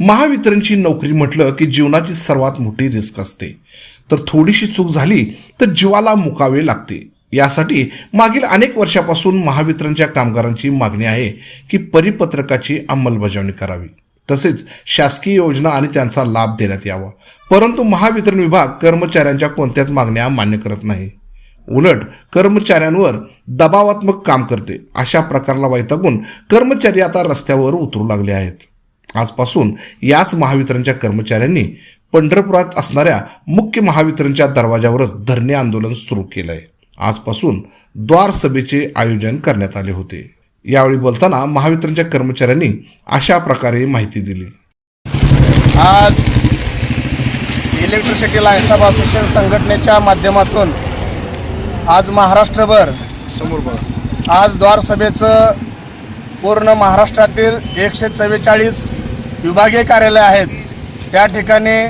महावितरणची नोकरी म्हटलं की जीवनाची सर्वात मोठी रिस्क असते. तर थोडीशी चूक झाली तर जीवाला मुकावे लागते. यासाठी मागील अनेक वर्षापासून महावितरणच्या कामगारांची मागणी आहे की परिपत्रकाची अंमलबजावणी करावी. तसेच शासकीय योजना आणि त्यांचा लाभ देण्यात यावा. परंतु महावितरण विभाग कर्मचाऱ्यांच्या कोणत्याच मागण्या मान्य करत नाही. उलट कर्मचाऱ्यांवर दबावात्मक काम करते. अशा प्रकारला वैतागून कर्मचारी आता रस्त्यावर उतरू लागले आहेत. आजपासून याच महावितरणच्या कर्मचाऱ्यांनी पंढरपुरात असणाऱ्या मुख्य महावितरणच्या दरवाजावरच धरणे आंदोलन सुरू केलं आहे आजपासून द्वार सभेचे आयोजन करण्यात आले होते. यावेळी बोलताना महावितरणच्या कर्मचाऱ्यांनी अशा प्रकारे माहिती दिली. आज इलेक्ट्रिसिटी लाईन स्टाफ असोसिएशन संघटनेच्या माध्यमातून आज महाराष्ट्रभर समोर बघा. आज द्वार सभेचं पूर्ण महाराष्ट्रातील एकशे चव्वेचाळीस विभागीय कार्यालय आहेत. त्या ठिकाणी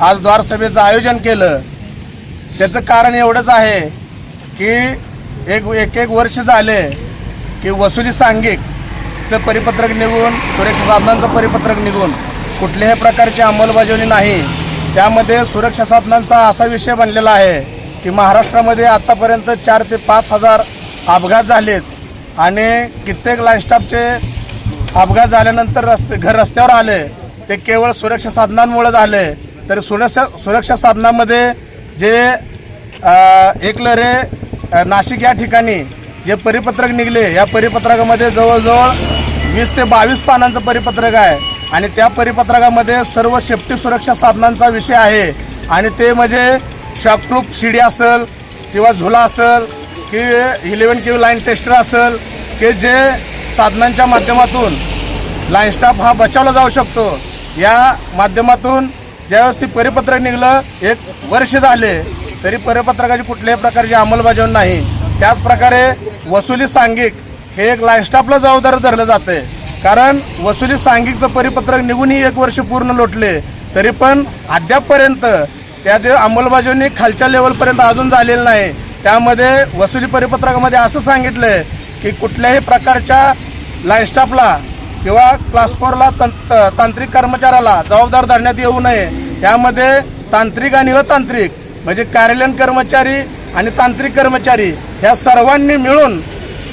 आज द्वार सभेचं आयोजन केलं. त्याचं कारण एवढंच आहे की एक एक एक वर्ष झाले की वसुली सांघिकचं परिपत्रक निघून सुरक्षा साधनांचं परिपत्रक निघून कुठल्याही प्रकारची अंमलबजावणी नाही. त्यामध्ये सुरक्षा साधनांचा असा विषय बनलेला आहे की महाराष्ट्रामध्ये आत्तापर्यंत चार ते पाच हजार अपघात झालेत आणि कित्येक लाईनस्टाफचे अपघात झाल्यानंतर रस्ते घर रस्त्यावर आले. ते केवळ सुरक्षा साधनांमुळे झाले. तर सुरक्षा सुरक्षा साधनामध्ये जे एकलरे नाशिक या ठिकाणी जे परिपत्रक निघले या परिपत्रकामध्ये जवळजवळ वीस ते बावीस पानांचं परिपत्रक आहे. आणि त्या परिपत्रकामध्ये सर्व सेफ्टी सुरक्षा साधनांचा विषय आहे. आणि ते म्हणजे शॉकप्रूफ शिडी असेल किंवा झुला असेल की इलेवन क्यू लाईन टेस्टर असेल की जे साधनांच्या माध्यमातून लाईन स्टाफ हा बचावला जाऊ शकतो. या माध्यमातून ज्यावेळेस ती परिपत्रक निघलं एक वर्ष झाले तरी परिपत्रकाची कुठल्याही प्रकारची अंमलबजावणी नाही. त्याचप्रकारे वसुली सांघिक हे एक लाइफस्टाफला जबाबदार धरलं जाते कारण वसुली सांघिकचं परिपत्रक निघूनही एक वर्ष पूर्ण लोटले तरी पण अद्यापपर्यंत त्याचे अंमलबजावणी खालच्या लेवलपर्यंत अजून झालेलं नाही. त्यामध्ये वसुली परिपत्रकामध्ये असं सांगितलं आहे की कुठल्याही प्रकारच्या लाइफस्टाफला किंवा क्लास फोरला तं- तांत्रिक कर्मचाऱ्याला जबाबदार धरण्यात येऊ नये. त्यामध्ये तांत्रिक आणि अतांत्रिक म्हणजे कार्यालयीन कर्मचारी आणि तांत्रिक कर्मचारी ह्या सर्वांनी मिळून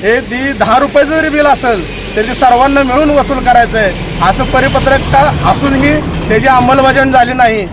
हे ती दहा रुपये जरी बिल असेल त्याची सर्वांना मिळून वसूल करायचं आहे असं परिपत्रक का असूनही त्याची अंमलबजावणी झाली नाही.